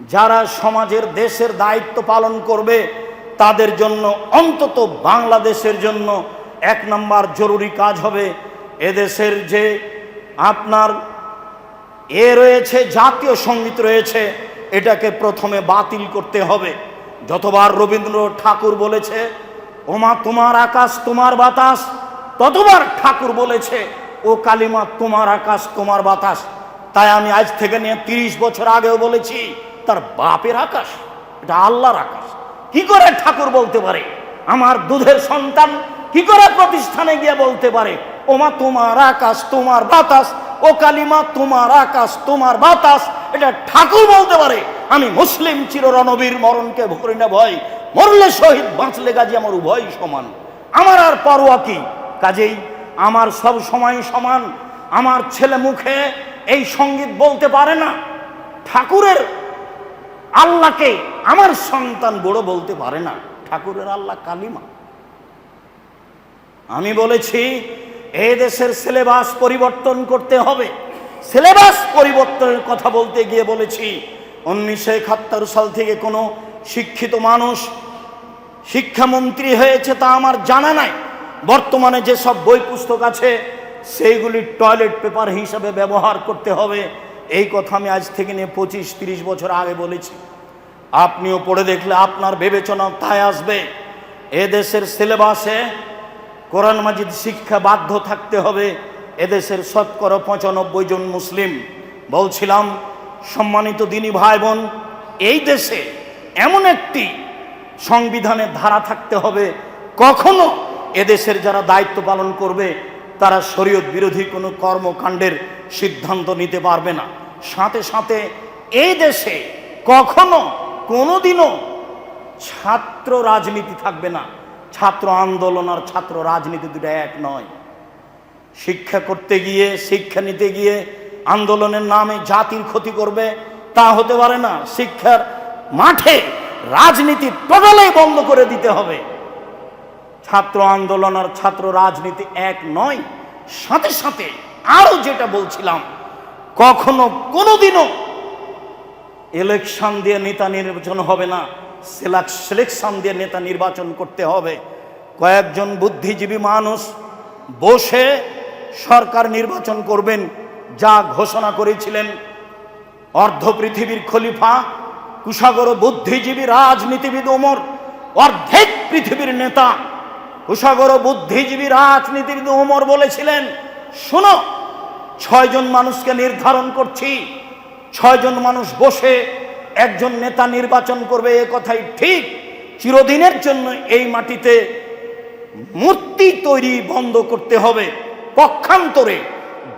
যারা সমাজের দেশের দায়িত্ব পালন করবে, তাদের জন্য, অন্তত বাংলাদেশের জন্য এক নম্বর জরুরি কাজ হবে এদেশের যে আপনার এ রয়েছে, জাতীয় সংগীত রয়েছে, এটাকে প্রথমে বাতিল করতে হবে। যতবার রবীন্দ্র ঠাকুর বলেছে, ওমা তোমার আকাশ, তোমার বাতাস, ততবার ঠাকুর বলেছে, ও কালিমা, তোমার আকাশ, তোমার বাতাস। তাই আমি আজ থেকে নিয়ে তিরিশ বছর আগেও বলেছি তার বাপের আকাশ, এটা আল্লাহর আকাশ। কি করে ঠাকুর বলতে পারে? আমার দুধের সন্তান কি করে প্রতিষ্ঠানে গিয়ে বলতে পারে? ওমা, তোমার আকাশ, তোমার বাতাস, ও কালিমা, তোমার আকাশ, তোমার বাতাস, এটা ঠাকুর বলতে পারে। আমি মুসলিম চিররণবীর, মরণকে ভরি না ভয়। মরলে শহীদ, বাঁচলে গাজী আমার উভয় সমান। আমার আর পরোয়া কি? কাজেই আমার সব সময় সমান। আমার ছেলে মুখে এই সংগীত বলতে পারে না। ঠাকুরের আল্লাহকে আমার সন্তান বড় বলতে পারে না। ঠাকুরের আল্লাহ কালিমা। আমি বলেছি, এ দেশের সিলেবাস পরিবর্তন করতে হবে। সিলেবাস পরিবর্তনের কথা বলতে গিয়ে বলেছি, উনিশশো একাত্তর সাল থেকে কোনো শিক্ষিত মানুষ শিক্ষামন্ত্রী হয়েছে তা আমার জানা নাই। বর্তমানে যেসব বই পুস্তক আছে, সেইগুলি টয়লেট পেপার হিসাবে ব্যবহার করতে হবে। এই কথা আমি আজ থেকে নিয়ে পঁচিশ, তিরিশ বছর আগে বলেছি। আপনিও পড়ে দেখলে আপনার বিবেচনা তাই আসবে। এদেশের সিলেবাসে কোরআন মাজিদ শিক্ষা বাধ্য থাকতে হবে। এদেশের শতকরা পঁচানব্বই জন মুসলিম। বলছিলাম, সম্মানিত দিনী ভাই বোন এই দেশে এমন একটি সংবিধানের ধারা থাকতে হবে। কখনো এদেশের যারা দায়িত্ব পালন করবে তারা শরীয়ত বিরোধী কোনো কর্মকাণ্ডের সিদ্ধান্ত নিতে পারবে না। সাথে সাথে এই দেশে কখনো কোনোদিনও ছাত্র রাজনীতি থাকবে না। ছাত্র আন্দোলন আর ছাত্র রাজনীতি দুটো এক নয়। শিক্ষা করতে গিয়ে, শিক্ষা নিতে গিয়ে আন্দোলনের নামে জাতির ক্ষতি করবে, তা হতে পারে না। শিক্ষার মাঠে রাজনীতি টোটালেই বন্ধ করে দিতে হবে। ছাত্র আন্দোলন আর ছাত্র রাজনীতি এক নয়। সাথে সাথে আরও যেটা বলছিলাম, কখনো কোনোদিনও ইলেকশন দিয়ে নেতা নির্বাচন হবে না সিলেকশন দিয়ে নেতা নির্বাচন করতে হবে। কয়েকজন বুদ্ধিজীবী মানুষ বসে সরকার নির্বাচন করবেন, যা ঘোষণা করেছিলেন অর্ধ পৃথিবীর খলিফা কুশাগর বুদ্ধিজীবী রাজনীতিবিদ ওমর, অর্ধেক পৃথিবীর নেতা কুশাগর বুদ্ধিজীবী রাজনীতিবিদ ওমর বলেছিলেন, শোনো, ছয়জন মানুষকে নির্ধারণ করছি। ছয়জন মানুষ বসে একজন নেতা নির্বাচন করবে, এ কথাই ঠিক। চিরদিনের জন্য এই মাটিতে মূর্তি তৈরি বন্ধ করতে হবে। পক্ষান্তরে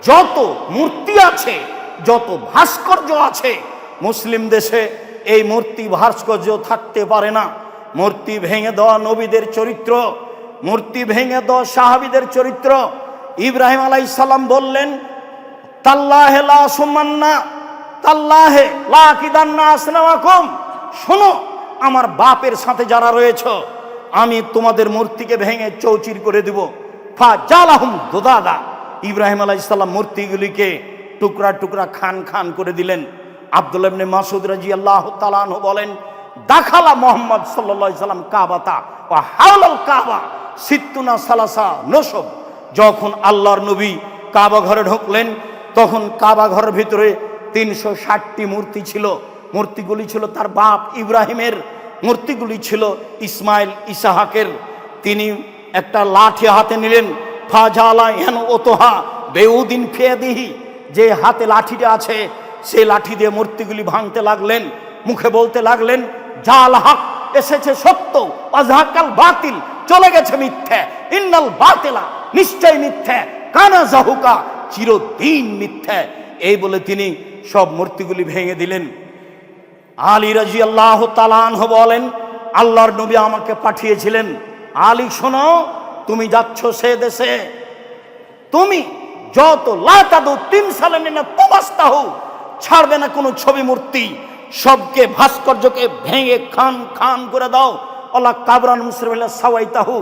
যত মূর্তি আছে, যত ভাস্কর্য আছে, মুসলিম দেশে এই মূর্তি ভাস্কর্য থাকতে পারে না। মূর্তি ভেঙে দেওয়া নবীদের চরিত্র মূর্তি ভেঙে দেওয়া সাহাবিদের চরিত্র। ইব্রাহিম আলাই সালাম বললেন, তাল্লাহে লা সুমান্না, তাল্লাহে লা কিদান্না আসলামাকুম শোনো, আমার বাপের সাথে যারা রয়েছ, আমি তোমাদের মূর্তিকে ভেঙে চৌচির করে দেব। ফা জালাহুম দোদাদা। ইব্রাহিম আলাইসাল্লাম মূর্তিগুলিকে টুকরা টুকরা খান খান করে দিলেন। আব্দুল ইবনে মাসুদ রাজি আল্লাহ তালানহ বলেন, দাখালা মোহাম্মদ সাল্লা সাল্লাম কাবাতা ও হাওলাল কাবা। সিত্তুনা সালাসা, নসব। যখন আল্লাহর নবী কাবা ঘরে ঢুকলেন, তখন কাবা ঘরের ভিতরে তিনশো ষাটটি মূর্তি ছিল। মূর্তিগুলি ছিল তার বাপ ইব্রাহিমের, মূর্তিগুলি ছিল ইসমাইল ইসাহাকের। তিনি একটা লাঠি হাতে নিলেন, ফাজালা হেন ওতোহা বেউদিন ফেয়াদিহি, যে হাতে লাঠিটা আছে, সেই লাঠি দিয়ে মূর্তিগুলি ভাঙতে লাগলেন, মুখে বলতে লাগলেন, জাল হক, এসেছে সত্য অজাকাল বাতিল চলে গেছে মিথ্যে। ইন্নাল বাতিলা নিশ্চয় মিথ্যে। কানা জাহুকা, চিরদিন মিথ্যে। এই বলে তিনি সব মূর্তিগুলি ভেঙে দিলেন। আলী রাজি আল্লাহ তালানহ বলেন, আল্লাহর নবী আমাকে পাঠিয়েছিলেন। আলী, শোনো, তুমি যাচ্ছ সে দেশে। তুমি যত লাতাদু তিন সালে না তবাস্তাহ, ছাড়বে না কোনো ছবি মূর্তি। সবকে ভাস্কর্যকে ভেঙে খান খান করে দাও। আল্লাহ কাবরান মুসলিম সাওয়াই তাহু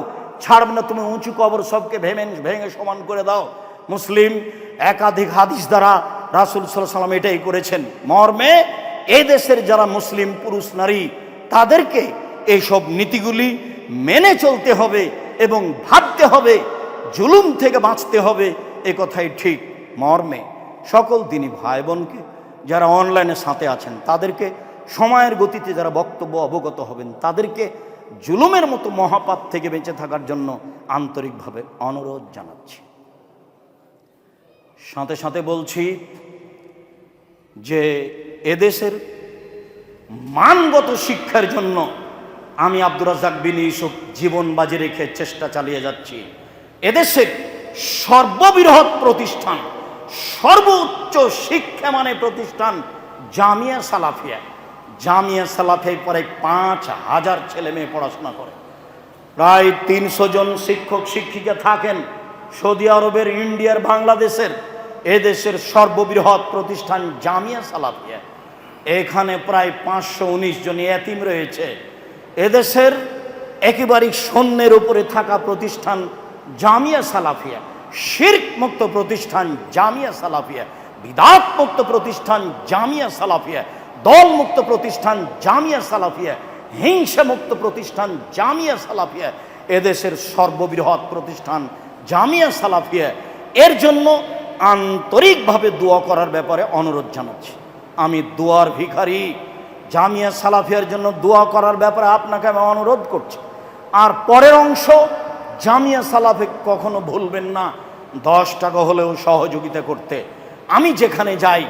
ছাড়বে না তুমি উঁচু কবর সবকে ভেঙে ভেঙে সমান করে দাও। মুসলিম একাধিক হাদিস দ্বারা রাসুল সাল্লাম এটাই করেছেন। মর্মে এই দেশের যারা মুসলিম পুরুষ নারী, তাদেরকে এইসব নীতিগুলি মেনে চলতে হবে এবং ভাবতে হবে, জুলুম থেকে বাঁচতে হবে, এ কথাই ঠিক। মর্মে, সকল দিনই ভাই বোনকে যারা অনলাইনে সাথে আছেন, তাদেরকে সময়ের গতিতে যারা বক্তব্য অবগত হবেন, তাদেরকে জুলুমের মতো মহাপাপ থেকে বেঁচে থাকার জন্য আন্তরিকভাবে অনুরোধ জানাচ্ছি। সাথে সাথে বলছি যে এদেশের মানগত শিক্ষার জন্য আমি আব্দুর রাজাক বিন ইউসুফ জীবন বাজি রেখে চেষ্টা চালিয়ে যাচ্ছি। এদেশের সর্ববৃহৎ প্রতিষ্ঠান, সর্বোচ্চ শিক্ষা মানে প্রতিষ্ঠান জামিয়া সালাফিয়া। জামিয়া সালাফে পরে পাঁচ হাজার ছেলে মেয়ে পড়াশোনা করে। প্রায় তিনশো জন শিক্ষক, শিক্ষিকা থাকেন সৌদি আরবের, ইন্ডিয়ার, বাংলাদেশের, এদেশের সর্ববৃহৎ প্রতিষ্ঠান জামিয়া সালাফিয়া। এখানে প্রায় পাঁচশো উনিশ জন এতিম রয়েছে। এদেশের একেবারেই সৈন্যের উপরে থাকা প্রতিষ্ঠান জামিয়া সালাফিয়া। শির্ক মুক্ত প্রতিষ্ঠান জামিয়া সালাফিয়া। বিদাত মুক্ত প্রতিষ্ঠান জামিয়া সালাফিয়া। দল মুক্ত প্রতিষ্ঠান জামিয়া সালাফিয়া হিংসা মুক্ত প্রতিষ্ঠান জামিয়া সালাফিয়া, এদেশের সর্ববৃহৎ প্রতিষ্ঠান জামিয়া সালাফিয়া। এর জন্য আন্তরিকভাবে দোয়া করার ব্যাপারে অনুরোধ জানাচ্ছি। আমি দোয়ার ভিখারি, জামিয়া সালাফিয়ার জন্য দোয়া করার ব্যাপারে আপনাকে আমি অনুরোধ করছি। আর পরের অংশ, জামিয়া সালাফে কখনো ভুলবেন না, দশ টাকা হলেও সহযোগিতা করতে। আমি যেখানে যাই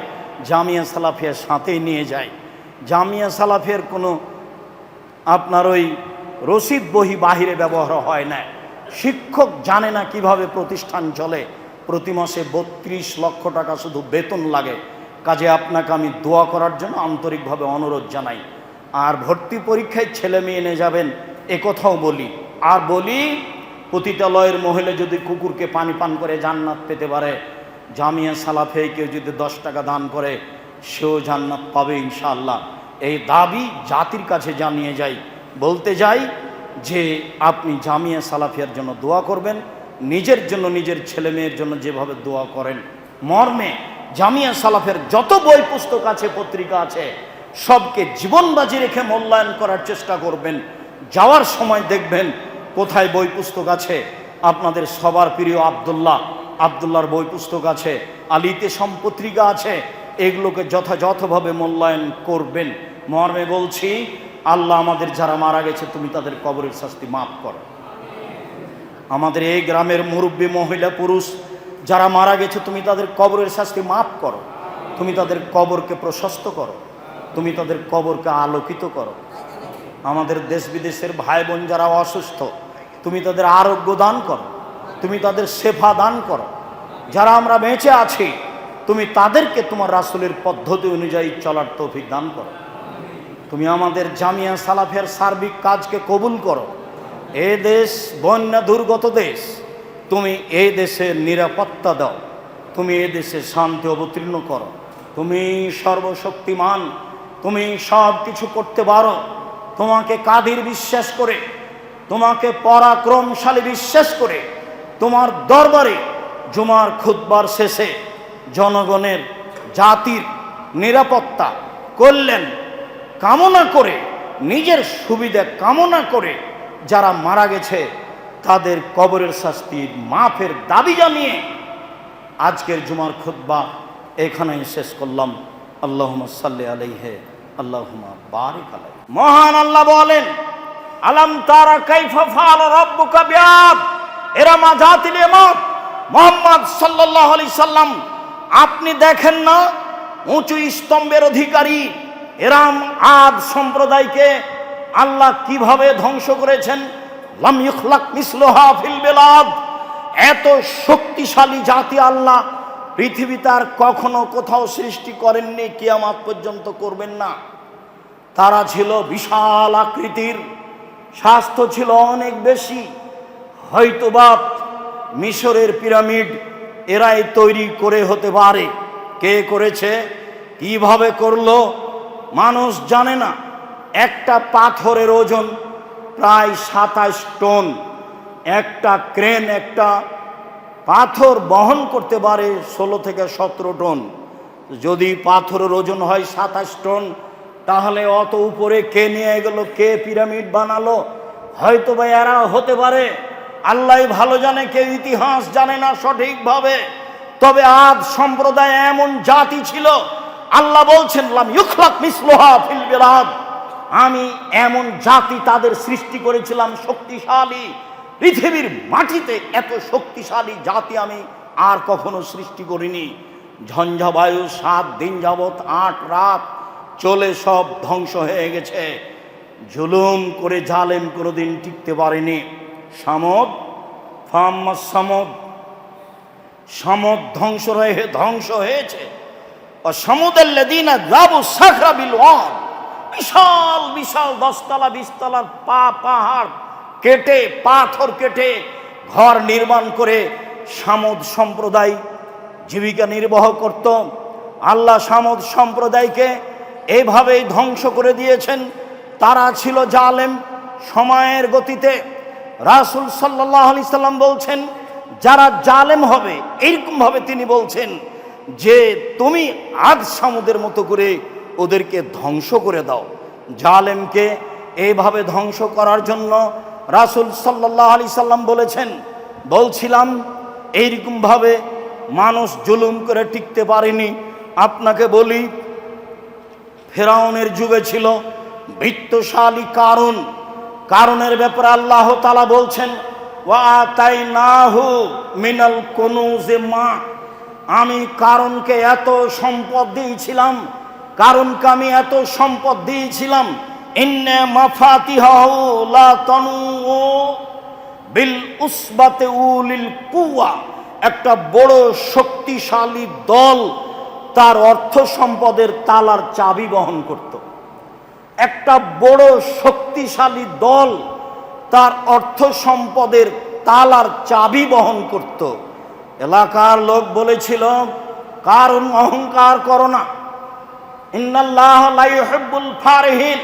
জামিয়া সালাফিয়ার সাথেই নিয়ে যায়। জামিয়া সালাফের কোনো আপনার ওই রসিদ বহি বাহিরে ব্যবহার হয় না। শিক্ষক জানে না কীভাবে প্রতিষ্ঠান চলে। প্রতি মাসে বত্রিশ লক্ষ টাকা শুধু বেতন লাগে। কাজে আপনাকে আমি দোয়া করার জন্য আন্তরিকভাবে অনুরোধ জানাই। আর ভর্তি পরীক্ষায় ছেলে মেয়ে নিয়ে যাবেন, এ কথাও বলি। আর বলি, পতিতালয়ের মহিলা যদি কুকুরকে পানি পান করে জান্নাত পেতে পারে জামিয়া সালাফে কেউ যদি দশ টাকা দান করে, সেও জান্নাত পাবে ইনশাআল্লাহ। এই দাবি জাতির কাছে জানিয়ে যাই। বলতে যাই যে আপনি জামিয়া সালাফিয়ার জন্য দোয়া করবেন, নিজের জন্য, নিজের ছেলে মেয়ের জন্য যেভাবে দোয়া করেন। মর্মে জামিয়া সালাফের যত বই পুস্তক আছে, পত্রিকা আছে, সবকে জীবন বাজি রেখে মূল্যায়ন করার চেষ্টা করবেন। যাওয়ার সময় দেখবেন কোথায় বই পুস্তক আছে। আপনাদের সবার প্রিয় আবদুল্লাহ আবদুল্লাহর বই পুস্তক আছে, আলিতে সম্পত্রিকা আছে, এগুলোকে যথাযথভাবে মূল্যায়ন করবেন। মর্মে বলছি, আল্লাহ আমাদের যারা মারা গেছে, তুমি তাদের কবরের শাস্তি মাফ করো। আমাদের এই গ্রামের মুরব্বী মহিলা পুরুষ যারা মারা গেছে, তুমি তাদের কবরের শাস্তি মাফ করো। তুমি তাদের কবরকে প্রশস্ত করো। তুমি তাদের কবরকে আলোকিত করো। আমাদের দেশ বিদেশের ভাই বোন যারা অসুস্থ, তুমি তাদের আরোগ্য দান করো। তুমি তাদের সেফা দান করো। যারা আমরা বেঁচে আছি, তুমি তাদেরকে তোমার রাসুলের পদ্ধতি অনুযায়ী চলার তৌফিক দান করো। তুমি আমাদের জামিয়া সালাফের সার্বিক কাজকে কবুল করো। এ দেশ বন্যা দুর্গত দেশ, তুমি এই দেশের নিরাপত্তা দাও। তুমি এ দেশে শান্তি অবতীর্ণ করো। তুমি সর্বশক্তিমান, তুমি সব কিছু করতে পারো। তোমাকে কাদির বিশ্বাস করে, তোমাকে পরাক্রমশালী বিশ্বাস করে তোমার দরবারে জুমার খুতবার শেষে জনগণের জাতির নিরাপত্তা করলেন, কামনা করে, নিজের সুবিধা কামনা করে যারা মারা গেছে, তাদের কবরের শাস্তির মাফের দাবি জানিয়ে আজকের জুমার খুতবা এখানেই শেষ করলাম। আল্লাহ সাল্লি আলাইহে আল্লাহুমা বারিক আলাই মহান আল্লাহ বলেন, আলাম তারা কাইফা ফাল রব্বুকা বিআদ এরা মাজাতিল ইমাম। মোহাম্মদ সাল্লাল্লাহু আলাইহি সাল্লাম, আপনি দেখেন না? উঁচু স্তম্ভের অধিকারী। এরাম আদ সম্প্রদায়কে আল্লাহ কীভাবে ধ্বংস করেছেন? লাম এত শক্তিশালী জাতি আল্লাহ পৃথিবীতে আর কখনো কোথাও সৃষ্টি করেননি, কিয়ামাত পর্যন্ত করবেন না। তারা ছিল বিশাল আকৃতির। স্বাস্থ্য ছিল অনেক বেশি। হয়তোবা মিশরের পিরামিড এরাই তৈরি করে হতে পারে। কে করেছে? কীভাবে করল? মানুষ জানে না। একটা পাথরের ওজন প্রায় সাতাশ টন। একটা ক্রেন, একটা পাথর বহন করতে পারে ষোলো থেকে সতেরো টন। যদি পাথরের ওজন হয় সাতাশ টন, তাহলে অত উপরে কে নিয়ে গেল? কে পিরামিড বানালো? হয়তো বা এরা হতে পারে। আল্লাহ ভালো জানে কেউ ইতিহাস জানে না সঠিকভাবে। তবে আদ সম্প্রদায় এমন জাতি ছিল, আল্লাহ বলছেন মিসলুহা আমি এমন জাতি তাদের সৃষ্টি করেছিলাম শক্তিশালী। পৃথিবীর মাটিতে এত শক্তিশালী জাতি আমি আর কখনো সৃষ্টি করিনি। ঝঞ্ঝাবায়ু সাত দিন যাবৎ আট রাত চলে সব ধ্বংস হয়ে গেছে। জুলুম করে জালেম কোনোদিন টিকতে পারেনি। সামদ ফাম্মা সামদ সমদ ধ্বংস হয়ে ধ্বংস হয়েছে। সমুদ্রের যাব সাখরা বিল বিশাল বিশাল দশতলা, বিশতলার পা, পাহাড় কেটে, পাথর কেটে ঘর নির্মাণ করে সামদ সম্প্রদায় জীবিকা নির্বাহ করত। আল্লাহ সামদ সম্প্রদায়কে এভাবেই ধ্বংস করে দিয়েছেন। তারা ছিল জালেম। সময়ের গতিতে রাসুল সাল্লাহ আলি সাল্লাম বলছেন, যারা জালেম হবে এইরকমভাবে তিনি বলছেন যে, তুমি আজ সামুদের মতো করে ওদেরকে ধ্বংস করে দাও। জালেমকে এইভাবে ধ্বংস করার জন্য রাসুল সাল্লাহ আলি সাল্লাম বলেছেন, বলছিলাম এইরকমভাবে মানুষ জুলুম করে টিকতে পারেনি। আপনাকে বলি, ফেরাউনের যুগে ছিল বৃত্তশালী কারণ। কারণের ব্যাপারে আল্লাহ তালা বলছেন তাই নাহু মিনাল কনুজে মা। আমি কারণকে এত সম্পদ দিয়েছিলাম, কারণকে আমি এত সম্পদ দিয়েছিলাম, ইন্নে মাফাতিহাহু লা তনু বিল উসবাতে উলিল কুয়া একটা বড় শক্তিশালী দল তার অর্থ সম্পদের তালার চাবি বহন করত। একটা বড় শক্তিশালী দল তার অর্থ সম্পদের তালার চাবি বহন করত। এলাকার লোক বলেছিল কারণ অহংকার করো না। ইন্নাল্লাহ লা ইউহিব্বুল ফারিহিন।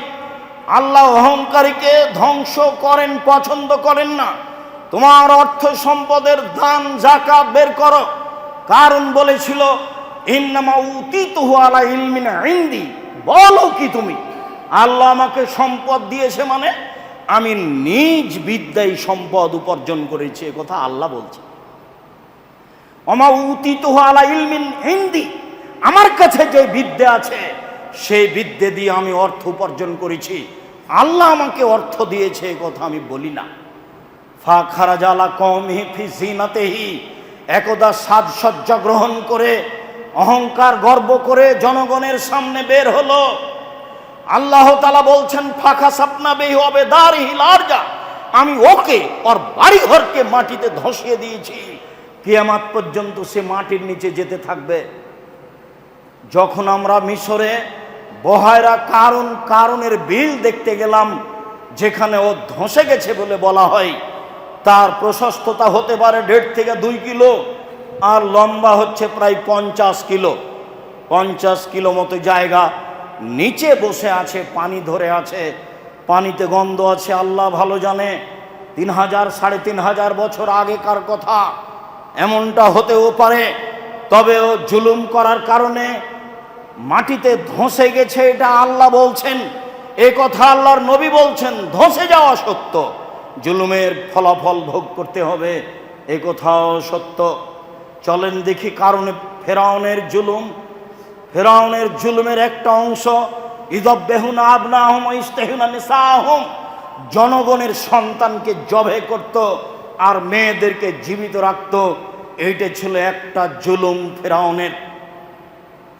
আল্লাহ অহংকারীকে ধ্বংস করেন, পছন্দ করেন না। তোমার অর্থ সম্পদের দান, জাকাত বের করো। কারণ বলেছিল, ইন্নামা উতিতুহু আলা ইলমিন ইন্দি। বলো কি তুমি? আল্লাহ আমাকে সম্পদ দিয়েছে মানে আমি নিজ বিদ্যায় সম্পদ উপার্জন করেছি, এ কথা আল্লাহ বলছে। অমা উতিতুহু আলা ইলমিন হিন্দি আমার কাছে যে বিদ্যা আছে, সেই বিদ্যে দিয়ে আমি অর্থ উপার্জন করেছি। আল্লাহ আমাকে অর্থ দিয়েছে, এ কথা আমি বলি না। ফা খারাজালা কম ফি জিনাতেহি, একদা সাজসজ্জা গ্রহণ করে, অহংকার গর্ব করে জনগণের সামনে বের হলো। আল্লাহ তালা বলছেন, ফাঁকা সাপনা বেহি হবে দার হিলারজা আমি ওকে, ওর বাড়ি ঘরকে মাটিতে ধসিয়ে দিয়েছি। কিয়ামাত পর্যন্ত সে মাটির নিচে যেতে থাকবে। যখন আমরা মিশরে বহায়রা কারণ কারণের বিল দেখতে গেলাম, যেখানে ও ধসে গেছে বলে বলা হয়, তার প্রশস্ততা হতে পারে দেড় থেকে দুই কিলো, আর লম্বা হচ্ছে প্রায় পঞ্চাশ কিলো। পঞ্চাশ কিলো মতো জায়গা। নিচে বসে আছে, পানি ধরে আছে, পানিতে গন্ধ আছে, আল্লাহ ভালো জানে। তিন হাজার, সাড়ে তিন হাজার বছর আগেকার কথা, এমনটা হতেও পারে। তবে ও জুলুম করার কারণে মাটিতে ধসে গেছে, এটা আল্লাহ বলছেন। এ কথা আল্লাহর নবী বলছেন, ধসে যাওয়া সত্য। জুলুমের ফলাফল ভোগ করতে হবে, এ কথাও সত্য। চলেন দেখি কারণে ফেরাউনের জুলুম ফেরাউনের জুলুমের একটা অংশ। ইদব বেহুনা আবনা আহম ইস্তেহুনা নিসা আহম জনগণের সন্তানকে জবে করত আর মেয়েদেরকে জীবিত রাখত। এইটা ছিল একটা জুলুম ফেরাউনের।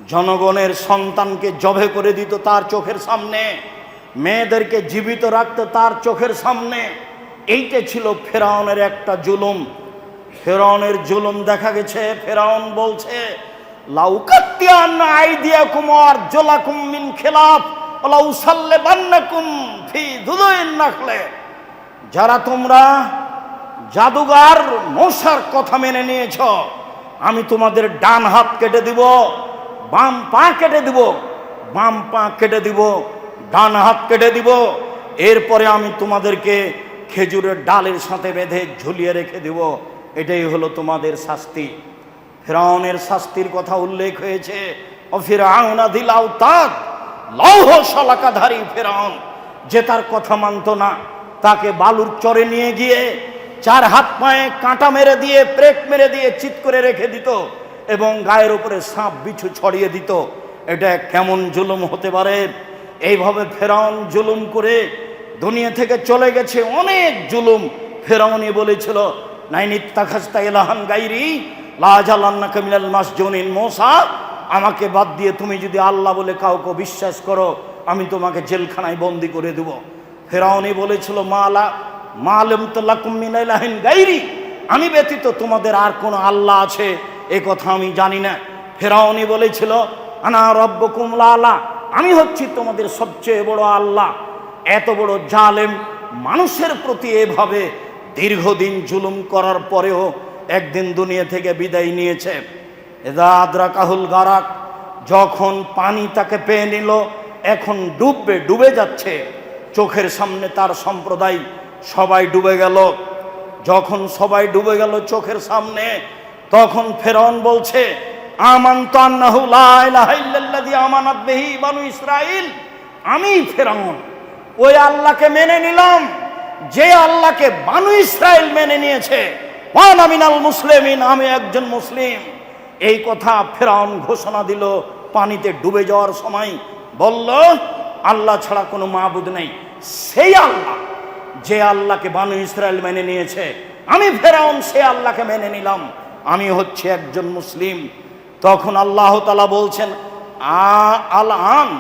জনগণের সন্তানকে জবে করে দিত তার চোখের সামনে। মেয়েদেরকে জীবিত রাখত তার চোখের সামনে। এইটা ছিল ফেরাউনের একটা জুলুম। ফেরাউনের জুলুম দেখা গেছে। ফেরাউন বলছে লাউকাত্তিয়ান আইদিয়াকুম আর জোলাকুম মিন খেলাফ লাউ সাল্লে বান্নাকুম ফি দুদইন নাখলে। যারা তোমরা জাদুগার মশার কথা মেনে নিয়েছ, আমি তোমাদের ডান হাত কেটে দিব, বাম পা কেটে দিব, বাম পা কেটে দিব, ডান হাত কেটে দিব, এরপরে আমি তোমাদেরকে খেজুরের ডালের সাথে বেঁধে ঝুলিয়ে রেখে দিব। এটাই হলো তোমাদের শাস্তি। ফেরাউনের শাস্তির কথা উল্লেখ হয়েছে। ও ফিরাউনা দিল আওতাদ লৌহ শলাকাধারী ফেরাউন, যে তার কথা মানত না, তাকে বালুর চরে নিয়ে গিয়ে চার হাত পায়ে কাঁটা মেরে দিয়ে প্রেক মেরে দিয়ে চিৎ করে রেখে দিত এবং গায়ের উপরে সাপ বিছু ছড়িয়ে দিত। এটা কেমন জুলুম হতে পারে? এইভাবে ফেরাউন জুলুম করে দুনিয়া থেকে চলে গেছে। অনেক জুলুম ফেরাউনি বলেছিল নাইনিত্তা খাস্তা এলাহান গাইরি আমাকে বাদ দিয়ে তুমি যদি আল্লাহ বলে কাউকে বিশ্বাস করো, আমি তোমাকে জেলখানায় বন্দি করে দেব। ফেরাউনি বলেছিল, মালা মালম তোল্লাকুম মিনাইলাহিন গাইরি, আমি ব্যতীত তোমাদের আর কোনো আল্লাহ আছে? এ কথা আমি জানি না। ফেরাউনি বলেছিল, আনা রব্বকুম লালা, আমি হচ্ছি তোমাদের সবচেয়ে বড় আল্লাহ। এত বড় জালেম, মানুষের প্রতি এভাবে দীর্ঘদিন জুলুম করার পরেও একদিন দুনিয়া থেকে বিদায় নিয়েছে। এদা কাহুল গারাক, যখন পানি তাকে পেয়ে নিল, এখন ডুববে, ডুবে যাচ্ছে। চোখের সামনে তার সম্প্রদায় সবাই ডুবে গেল। যখন সবাই ডুবে গেল চোখের সামনে, তখন ফেরন বলছে আমি ফেরাউন, ওই আল্লাহকে মেনে নিলাম। যে আল্লাহকে বানু ইসরাইল মেনে নিয়েছে ওয়ান আমিনাল মুসলিমিন, আমি একজন মুসলিম। এই কথা ফেরাউন ঘোষণা দিল, পানিতে ডুবে যাওয়ার সময়। বলল, আল্লাহ ছাড়া কোনো মাহবুদ নেই। সেই আল্লাহ যে আল্লাহকে বানু ইসরায়েল মেনে নিয়েছে। আমি ফেরাউন, সে আল্লাহকে মেনে নিলাম। আমি হচ্ছে একজন মুসলিম। তখন আল্লাহ তালা বলছেন আল আন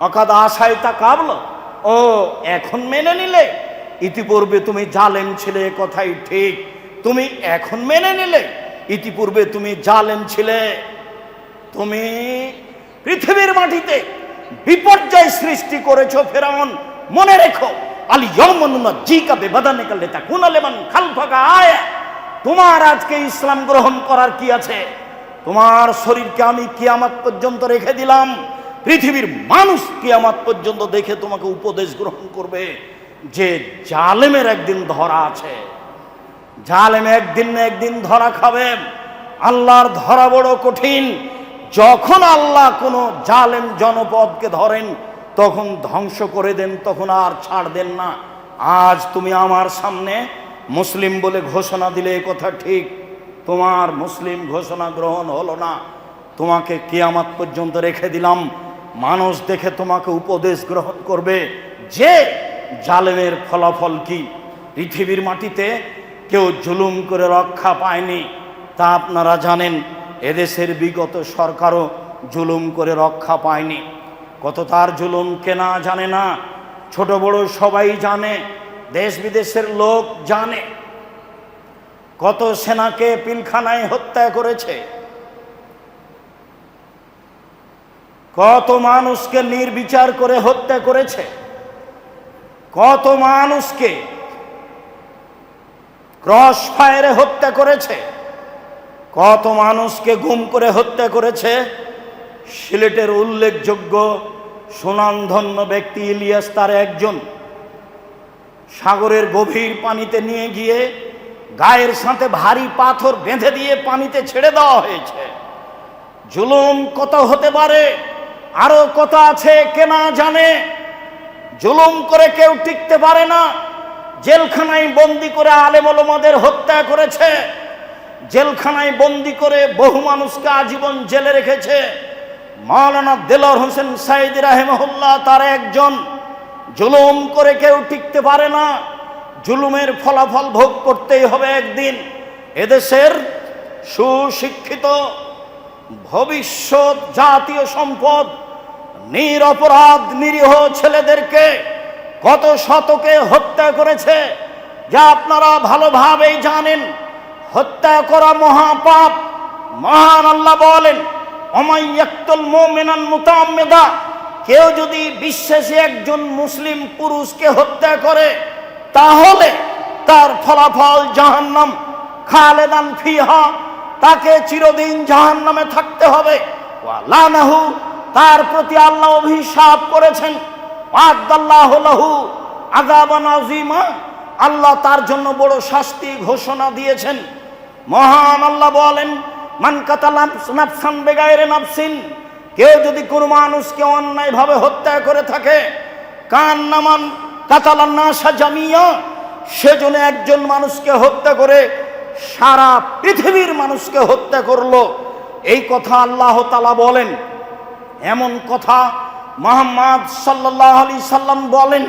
অকাদ আশায় তা কাবল, ও, এখন মেনে নিলে। ইতিপূর্বে তুমি জালেম ছিলে কথাই ঠিক। তুমি এখন মেনে নিলে, ইতিপূর্বে তুমি জালেম ছিলে। তুমি পৃথিবীর মাটিতে বিপর্যয় সৃষ্টি করেছ, ফেরাউন। মনে রেখো, আল ইয়মনুনা জিকা বেবাদানে কালে তা কুনালেমান খালফাকা আয়। তোমার আজকে ইসলাম গ্রহণ করার কি আছে? তোমার শরীরকে আমি কিয়ামত পর্যন্ত রেখে দিলাম। পৃথিবীর মানুষ কিয়ামত পর্যন্ত দেখে তোমাকে উপদেশ গ্রহণ করবে। যে জালেমের একদিন ধরা আছে জালেম একদিন না একদিন ধরা খাবে। আল্লাহর ধরা বড় কঠিন। যখন আল্লাহ কোনো জালেম জনপদকে ধরেন, তখন ধ্বংস করে দেন, তখন আর ছাড় দেন না। আজ তুমি আমার সামনে মুসলিম বলে ঘোষণা দিলে কথা ঠিক। তোমার মুসলিম ঘোষণা গ্রহণ হলো না। তোমাকে কিয়ামাত পর্যন্ত রেখে দিলাম। মানুষ দেখে তোমাকে উপদেশ গ্রহণ করবে যে জালেমের ফলাফল কি? পৃথিবীর মাটিতে কেউ জুলুম করে রক্ষা পায়নি। তা আপনারা জানেন, এদেশের বিগত সরকারও জুলুম করে রক্ষা পায়নি। কত তার জুলুম কেনা জানে না, ছোট বড় সবাই জানে, দেশ বিদেশের লোক জানে। কত সেনাকে পিলখানায় হত্যা করেছে। কত মানুষকে নির্বিচার করে হত্যা করেছে। কত মানুষকে ক্রস ফায়ারে হত্যা করেছে। কত মানুষকে গুম করে হত্যা করেছে। সিলেটের উল্লেখযোগ্য সুনামধন্য ব্যক্তি ইলিয়াস তার একজন। সাগরের গভীর পানিতে নিয়ে গিয়ে গায়ের সাথে ভারী পাথর বেঁধে দিয়ে পানিতে ছেড়ে দেওয়া হয়েছে। জুলুম কত হতে পারে? আরও কত আছে কেনা জানে? জুলুম করে কেউ টিকতে পারে না। জেলখানায় বন্দি করে আলেমলমাদের হত্যা করেছে। জেলখানায় বন্দি করে বহু মানুষকে আজীবন জেলে রেখেছে। মাওলানা দেলর হোসেন সাইদ রাহেমহল্লা তার একজন। জুলুম করে কেউ টিকতে পারে না। জুলুমের ফলাফল ভোগ করতেই হবে একদিন। এদেশের সুশিক্ষিত ভবিষ্যৎ জাতীয় সম্পদ, নিরপরাধ নিরীহ ছেলেদেরকে কত শতকে হত্যা করেছে। যা আপনারা ভালোভাবেই জানেন, হত্যা করা মহাপাপ। মহান আল্লাহ বলেন অমাইয়াক্তুল মোমেনান মুতাম্মেদা। কেউ যদি বিশ্বাসী একজন মুসলিম পুরুষকে হত্যা করে, তাহলে তার ফলাফল জাহান্নাম। খালেদান ফিহা, তাকে চিরদিন জাহান্নামে থাকতে হবে। লানাহু, তার প্রতি আল্লাহ অভিশাপ করেছেন। আল্লাহ তার জন্য বড় শাস্তি ঘোষণা দিয়েছেন। মহান আল্লাহ বলেন, মান কাতালাম নাফসান বেগায়রে নাফসিন কেউ যদি কোনো মানুষকে অন্যায়ভাবে হত্যা করে থাকে, কান নামান কাতালান না সাজামিয়া সেজন্য একজন মানুষকে হত্যা করে, সারা পৃথিবীর মানুষকে হত্যা করল। এই কথা আল্লাহ তালা বলেন। এমন কথা মোহাম্মদ সাল্লাহ আলি সাল্লাম বলেন,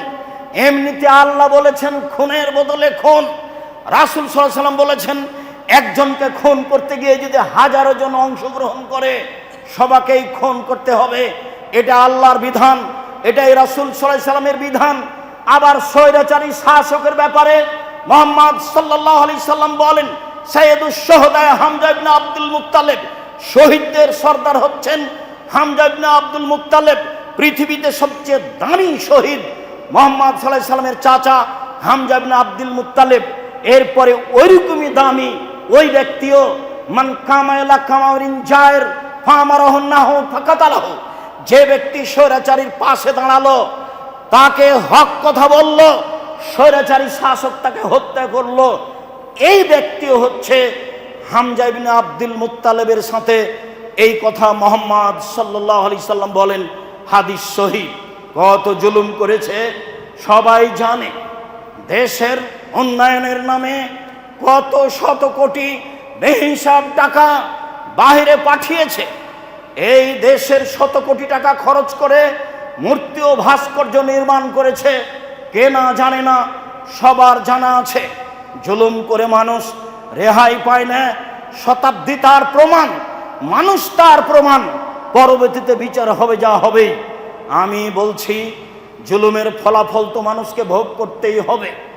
এমনিতে আল্লাহ বলেছেন খুনের বদলে খুন। রাসুল সাল্লাম বলেছেন, একজনকে খুন করতে গিয়ে যদি হাজারো জন অংশগ্রহণ করে, সবাকেই খুন করতে হবে। এটা আল্লাহর বিধান, এটাই রাসুল সাল্লামের বিধান। আবার স্বৈরাচারী শাসকের ব্যাপারে মোহাম্মদ সাল্লাহ আলি সাল্লাম বলেন সহদায় হামজা ইবনে আব্দুল মুক্তালেব শহীদদের সর্দার হচ্ছেন হামজা ইবনে আব্দুল মুক্তালেব পৃথিবীতে সবচেয়ে দামি শহীদ মোহাম্মদ সাল্লাহ সাল্লামের চাচা হামজা ইবনে আব্দুল মুক্তালেব এরপরে ওইরকমই দামি ওই ব্যক্তিও, মান কামায়লা কামাউরিন জায়ের ফামারহ নাহ ফাকাতালাহ। যে ব্যক্তি স্বৈরাচারীর পাশে দাঁড়াল, তাকে হক কথা বলল, স্বৈরাচারী শাসক তাকে হত্যা করল। এই ব্যক্তিও হচ্ছে হামজা ইবনে আব্দুল মুত্তালেবের সাথে এই কথা মোহাম্মদ সাল্লাহ আলি সাল্লাম বলেন। হাদিস সহি কত জুলুম করেছে, সবাই জানে। দেশের উন্নয়নের নামে কত শত কোটি বেহিসাব টাকা বাহিরে পাঠিয়েছে। এই দেশের শত কোটি টাকা খরচ করে মূর্তি ও ভাস্কর্য নির্মাণ করেছে। কে না জানে না, সবার জানা আছে। জুলুম করে মানুষ রেহাই পায় না, শতাব্দী তার প্রমাণ, মানুষ তার প্রমাণ। পরবর্তীতে বিচার হবে যা হবে। আমি বলছি জুলুমের ফলাফল তো মানুষকে ভোগ করতেই হবে।